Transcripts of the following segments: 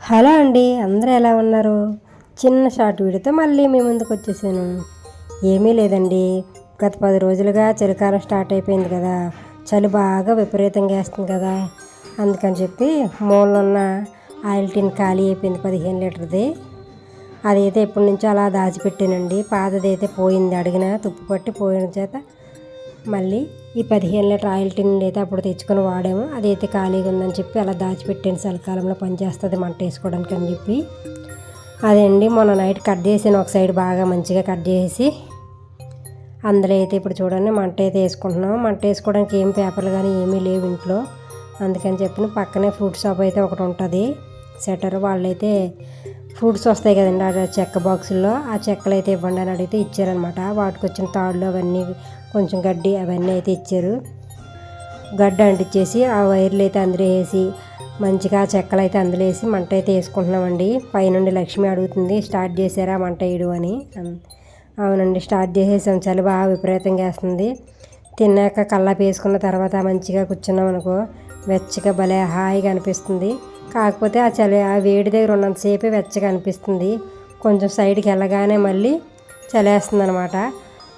Hello అండి అందరూ ఎలా ఉన్నారు? చిన్న షార్ట్ వీడియోతో మళ్ళీ మీ ముందుకు వచ్చేసాను. ఏమీ లేదండి గత పది రోజులుగా చలికాలం స్టార్ట్ అయిపోయింది కదా చలి బాగా విపరీతంగా వేస్తుంది కదా అందుకని చెప్పి మూలనున్న ఆయిల్ టిన్ ఖాళీ అయిపోయింది పదిహేను లీటర్ది. అదైతే ఎప్పటి నుంచో అలా దాచిపెట్టానండి పాతది అయితే పోయింది అడిగిన తుప్పు పట్టి పోయిన చేత మళ్ళీ ఈ పదిహేను లీటర్ ఆయిల్ టిన్ అయితే అప్పుడు తెచ్చుకొని వాడాము. అదైతే ఖాళీగా ఉందని చెప్పి అలా దాచిపెట్టాను చలికాలంలో పనిచేస్తుంది మంట వేసుకోవడానికి అని చెప్పి. అదే అండి మొన్న నైట్ కట్ చేసాను ఒక సైడ్ బాగా మంచిగా కట్ చేసి. అందులో అయితే ఇప్పుడు చూడండి మంట అయితే వేసుకుంటున్నాం మంట వేసుకోవడానికి ఏం పేపర్లు కానీ ఏమీ లేవు ఇంట్లో. అందుకని చెప్పిన పక్కనే ఫ్రూట్ షాప్ అయితే ఒకటి ఉంటుంది. సెటర్ వాళ్ళైతే ఫ్రూట్స్ వస్తాయి కదండి ఆ చెక్క బాక్సుల్లో. ఆ చెక్కలు అయితే ఇవ్వండి అని అడిగితే ఇచ్చారనమాట వాటికి వచ్చిన తాళ్ళు అవన్నీ కొంచెం గడ్డి అవన్నీ అయితే ఇచ్చారు. గడ్డ అంటించేసి ఆ వైర్లు అయితే అందులో వేసి మంచిగా ఆ చెక్కలు అయితే అందులో వేసి మంట అయితే వేసుకుంటున్నామండి. పైనుండి లక్ష్మి అడుగుతుంది స్టార్ట్ చేశారా మంట వేయడు అని? అవునండి స్టార్ట్ చేసేసాం. చలి బాగా విపరీతంగా వేస్తుంది. తిన్నాక కల్లాపు వేసుకున్న తర్వాత మంచిగా కూర్చున్నాం అనుకో వెచ్చగా భలే హాయిగా అనిపిస్తుంది. కాకపోతే ఆ చలి ఆ వేడి దగ్గర ఉన్నంతసేపే వెచ్చగా అనిపిస్తుంది. కొంచెం సైడ్కి వెళ్ళగానే మళ్ళీ చలేస్తుంది అనమాట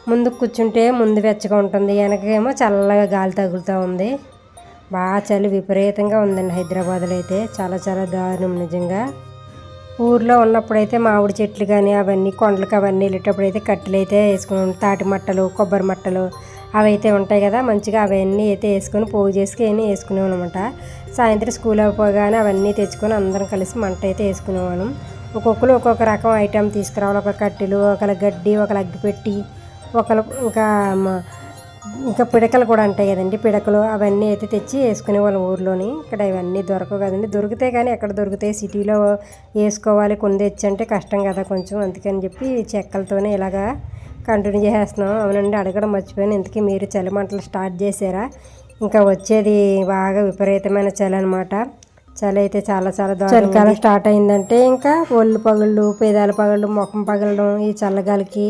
ముందు కూర్చుంటే ముందు వెచ్చగా ఉంటుంది. వెనకేమో చల్లగా గాలి తగులుతూ ఉంది. బాగా చలి విపరీతంగా ఉందండి హైదరాబాద్లో అయితే. చాలా చాలా దారుణం నిజంగా. ఊర్లో ఉన్నప్పుడైతే మామిడి చెట్లు కానీ అవన్నీ కొండలకు అవన్నీ వెళ్ళేటప్పుడు అయితే కట్టెలు అయితే వేసుకుని తాటి మట్టలు కొబ్బరి మట్టలు అవి అయితే ఉంటాయి కదా మంచిగా అవన్నీ అయితే వేసుకొని పోగు చేసుకొని వేసుకునేవాను అనమాట సాయంత్రం స్కూల్ అయిపోగానే అవన్నీ తెచ్చుకొని అందరం కలిసి మంట అయితే వేసుకునేవాను ఒక్కొక్కరు ఒక్కొక్క రకం ఐటెం తీసుకురావాలి. ఒక కట్టెలు ఒకళ్ళ గడ్డి ఒకళ్ళ అగ్గిపెట్టి ఒకరు ఇంకా ఇంకా పిడకలు కూడా ఉంటాయి కదండి పిడకలు అవన్నీ అయితే తెచ్చి వేసుకునే వాళ్ళం ఊర్లోని. ఇక్కడ ఇవన్నీ దొరకవు కదండి. దొరికితే కానీ ఎక్కడ దొరుకుతాయి? సిటీలో వేసుకోవాలి కొన్ని తెచ్చంటే కష్టం కదా కొంచెం. అందుకని చెప్పి చెక్కలతోనే ఇలాగా కంటిన్యూ చేసేస్తున్నాం. అవునండి అడగడం మర్చిపోయాను. ఇంతకీ మీరు చలి మంటలు స్టార్ట్ చేశారా? ఇంకా వచ్చేది బాగా విపరీతమైన చలి అనమాట చలి అయితే చాలా చాలా చలికాలం స్టార్ట్ అయిందంటే ఇంకా ఒళ్ళు పగుళ్ళు పేదాల పగుళ్ళు ముఖం పగలడం ఈ చల్లగాలికి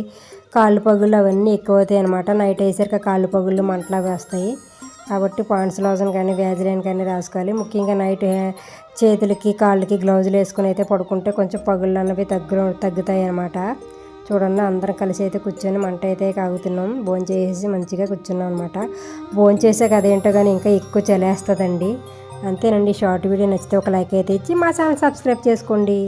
కాళ్ళు పగుళ్ళు అవన్నీ ఎక్కువ అవుతాయి అనమాట నైట్ అయ్యేసరికి కాళ్ళు పగుళ్ళు మంటలా వేస్తాయి. కాబట్టి పాండ్స్ లోజన్ కానీ వ్యాజిలైన్ కానీ రాసుకోవాలి. ముఖ్యంగా నైట్ చేతులకి కాళ్ళకి గ్లౌజులు వేసుకుని అయితే పడుకుంటే కొంచెం పగుళ్ళు అన్నవి తగ్గు తగ్గుతాయి అనమాట చూడండి అందరం కలిసి అయితే కూర్చొని మంట అయితే కాగుతున్నాం. భోంచేసి మంచిగా కూర్చున్నాం అనమాట భోంచేసాక అదేంటో కానీ ఇంకా ఎక్కువ చలేస్తుందండి. అంతేనండి. షార్ట్ వీడియో నచ్చితే ఒక లైక్ అయితే ఇచ్చి మా ఛానల్ సబ్స్క్రైబ్ చేసుకోండి.